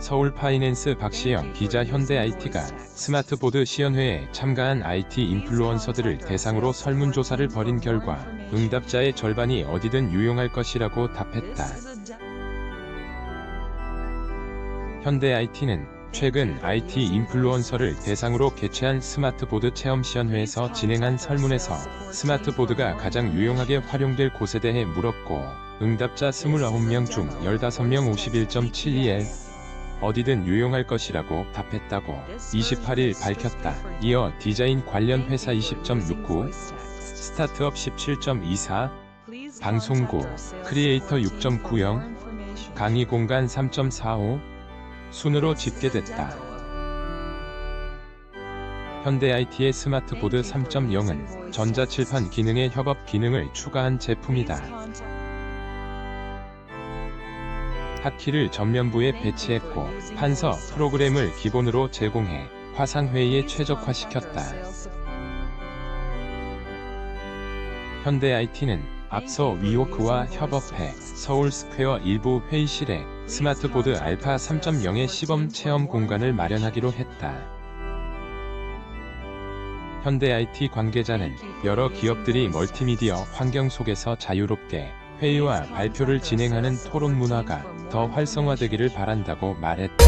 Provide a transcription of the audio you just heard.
서울 파이낸스 박시영 기자 현대 IT가 스마트보드 시연회에 참가한 IT 인플루언서들을 대상으로 설문조사를 벌인 결과 응답자의 절반이 어디든 유용할 것이라고 답했다. 현대 IT는 최근 IT 인플루언서를 대상으로 개최한 스마트보드 체험 시연회에서 진행한 설문에서 스마트보드가 가장 유용하게 활용될 곳에 대해 물었고 응답자 29명 중 15명 51.72에 어디든 유용할 것이라고 답했다고 28일 밝혔다. 이어 디자인 관련 회사 20.69, 스타트업 17.24, 방송국, 크리에이터 6.90, 강의 공간 3.45 순으로 집계됐다. 현대 IT의 스마트보드 3.0은 전자칠판 기능의 협업 기능을 추가한 제품이다. 하키를 전면부에 배치했고 판서 프로그램을 기본으로 제공해 화상회의에 최적화시켰다. 현대 IT는 앞서 위워크와 협업해 서울 스퀘어 일부 회의실에 스마트보드 알파 3.0의 시범 체험 공간을 마련하기로 했다. 현대 IT 관계자는 여러 기업들이 멀티미디어 환경 속에서 자유롭게 회의와 발표를 진행하는 토론 문화가 더 활성화되기를 바란다고 말했다.